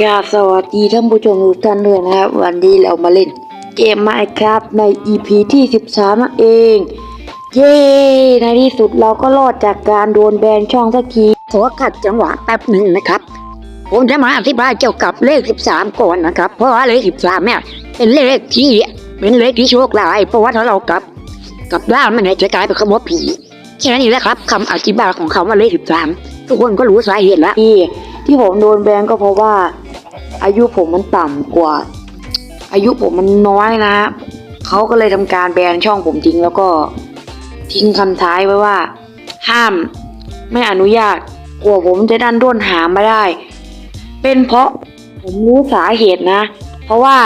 กราบสวัสดีท่านผู้ชมทุกท่านด้วยนะครับ วันนี้เรามาเล่นเกม Minecraft ใน EP ที่ 13นั่นเอง เย้ ในที่สุดเราก็รอดจากการโดนแบนช่องสักทีขอขัดจังหวะแป๊บหนึ่งนะครับ ผมจะมาอธิบายเกี่ยวกับเลข 13 ก่อนนะครับ เพราะว่าเลข 13เนี่ยเป็นเลขที่เป็นเลขที่โชคร้ายเพราะว่าถ้าเรากลับกลับด้านมันเนี่ยจะกลายเป็นคำว่าผีแค่นี้แหละครับคำอธิบายของคำว่าเลข 13 ทุกคนก็รู้สาเหตุแล้วที่ที่ผมโดนแบนก็เพราะว่า อายุผมมันต่ำกว่า อายุผมมันน้อยนะเขาก็เลยทำการแบนช่องผมทิ้งแล้วก็ทิ้งคำท้ายไว้ว่า ห้าม ไม่อนุญาตกลัวผมจะดันด้นหามาได้ เป็นเพราะผมรู้สาเหตุนะ เพราะว่า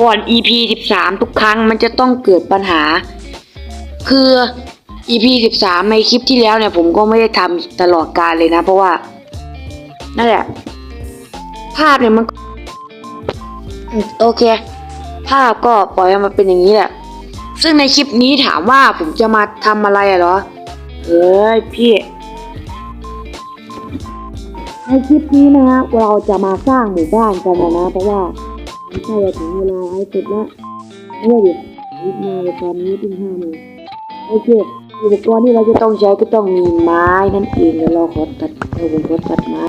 ก่อน EP 13 ทุกครั้งมันจะต้องเกิดปัญหา คือ EP 13 ในคลิปที่แล้วเนี่ย ผมก็ไม่ได้ทำตลอดการเลยนะ เพราะว่า นั่นแหละ ภาพเนี่ยมัน โอเค ภาพก็ปล่อยมันเป็นอย่างนี้แหละ ซึ่งในคลิปนี้ถามว่าผมจะมาทำอะไรอะเหรอ เอ้ยพี่ในคลิปนี้นะเราจะมาสร้างหมู่บ้านกันนะ เพราะว่ามันใกล้จะถึงเวลาไอ้สุดล้วเนี่ยดิรีบมาลยตอนนี้เพิ่งห้าโมงโอเคอุปกรณ์ที่เราจะต้องใช้ก็ต้องมีไม้นั่นเองเดี๋ยวเราขอตัดเดี๋ยวผมขอตัดไม้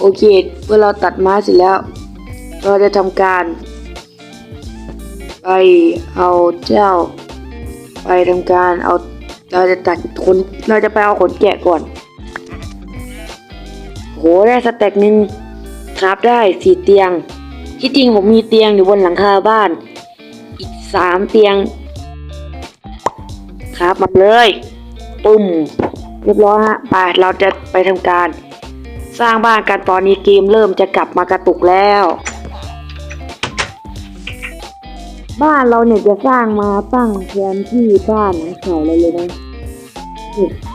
โอเค เมื่อเราตัดไม้เสร็จแล้ว เราจะทำการ ไปเอาเจ้า ไปทำการเอาเราจะตัดขนเราจะไปเอาขนแกะก่อน โหได้สเต็กหนึ่งครับได้สี่เตียง ที่จริงผมมีเตียงอยู่บนหลังคาบ้าน อีกสามเตียง ครับมาเลย ปุ่มเรียบร้อยฮะไปเราจะไปทำการ สร้างบ้านกันตอนนี้เกมเริ่มจะกลับมากระตุกแล้ว บ้านเราเนี่ยจะสร้างมาตั้งแทนที่บ้านของเขาเลยเลยนะ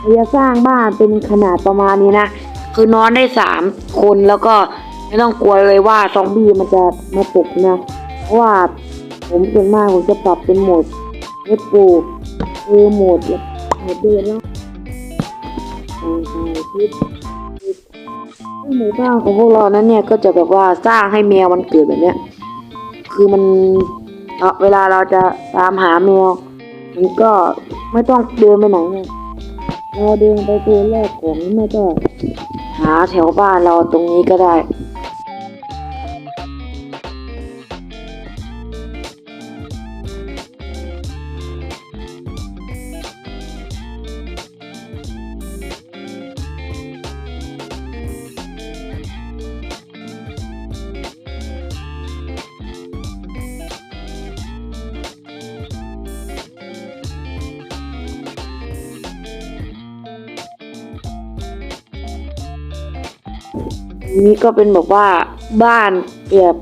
เราจะสร้างบ้านเป็นขนาดประมาณนี้นะคือนอนได้สามคนแล้วก็ไม่ต้องกลัวเลยว่าซอมบี้มันจะมาปลุกนะ เพราะว่าผมส่วนมากผมจะปรับเป็นโหมดเวทปูคือโหมดโหมดเดินแล้วทางไปทิศ หมู่บ้านของพวกเรานั้นเนี่ยก็จะแบบว่าสร้างให้แมวมันเกิดแบบเนี้ย คือมันเอ่อเวลาเราจะตามหาแมวมันก็ไม่ต้องเดินไปไหนเนี่ยเราเดินไปตัวแรกของไม่ก็หาแถวบ้านเราตรงนี้ก็ได้ นี้ก็เป็นแบบว่าบ้านแบบ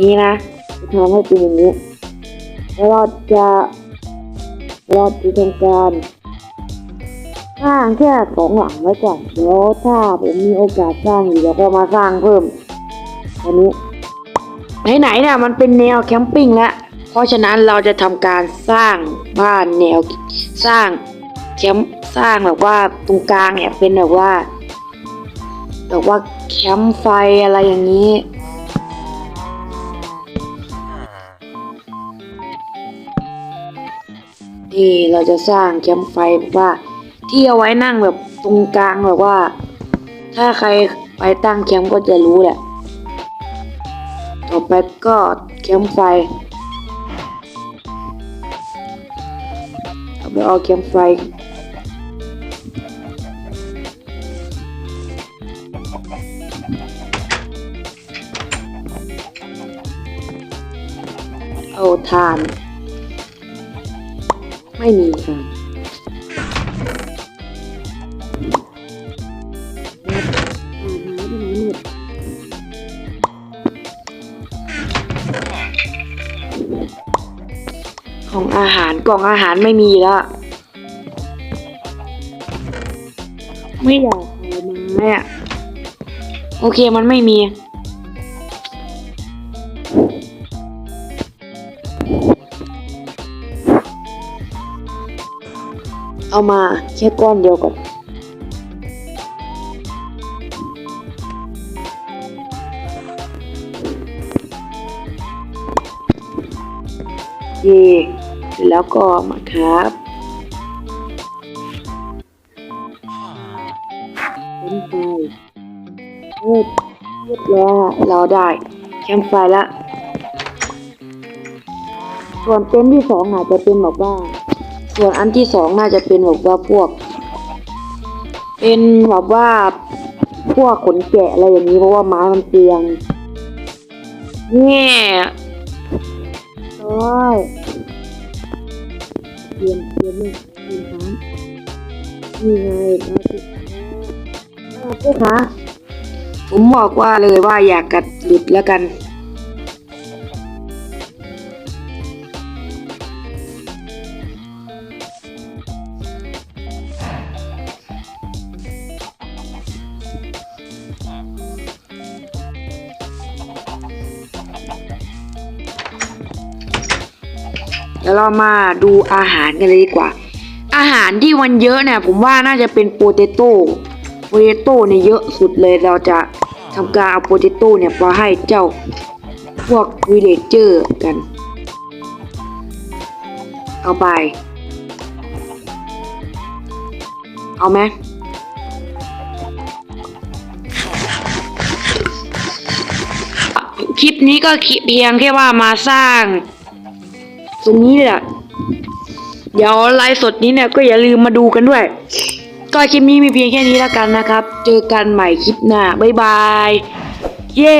นี้นะทำให้เป็นอย่างนี้แล้วเราจะเราจะทำการสร้างแค่สองหลังไว้ก่อนเดี๋ยวถ้าผมมีโอกาสสร้างอีกเราก็มาสร้างเพิ่มอันนี้ไหนๆเนี่ยมันเป็นแนวแคมปิ้งแล้วเพราะฉะนั้นเราจะทำการสร้างบ้านแนวสร้างแคมป์สร้างแบบว่าตรงกลางเนี่ยเป็นแบบว่า แบบว่าแคมป์ไฟอะไรอย่างนี้ นี่เราจะสร้างแคมป์ไฟแบบว่า ที่เอาไว้นั่งแบบตรงกลางแบบว่า ถ้าใครไปตั้งแคมป์ก็จะรู้แหละ ต่อไปก็แคมป์ไฟเอาไปเอาแคมป์ไฟ เอาทาน ไม่มีค่ะของอาหารกล่องอาหารไม่มีแล้วไม่อยากเอาไม้อะโอเคมันไม่มี เอามาแค่ก้อนเดียวก่อน เย่เสร็จแล้วก็มาครับเป็นไฟเรียบร้อยเราได้แคมป์ไฟละ ส่วนเต็นท์ที่สองอาจจะเป็นแบบว่า ส่วนอันที่สองน่าจะเป็นแบบว่าพวก เป็นแบบว่าพวกขนแกะอะไรอย่างนี้เพราะว่าไม้มันเปลืองเนี่ยโอ้ยเตรียมเตรียมเลยเตรียมน้ำนี่ไงมาสิมาสิคะผมบอกว่าเลยว่าอยากกัดหลุดแล้วกัน ดี๋ยวเรามาดูอาหารกันเลยดีกว่า อาหารที่มันเยอะเนี่ยผมว่าน่าจะเป็นโปเตโต้โปเตโต้เนี่ยเยอะสุดเลยเราจะทำการเอาโปเตโต้เนี่ยมาให้เจ้าพวกวิเลเจอร์กัน เอาไป เอาไหมคลิปนี้ก็เพียงแค่ว่ามาสร้าง ตรงนี้แหละเดี๋ยวไลฟ์สดนี้เนี่ยก็อย่าลืมมาดูกันด้วย ก็คลิปนี้มีเพียงแค่นี้แล้วกันนะครับ เจอกันใหม่คลิปหน้า บ๊ายบาย เย้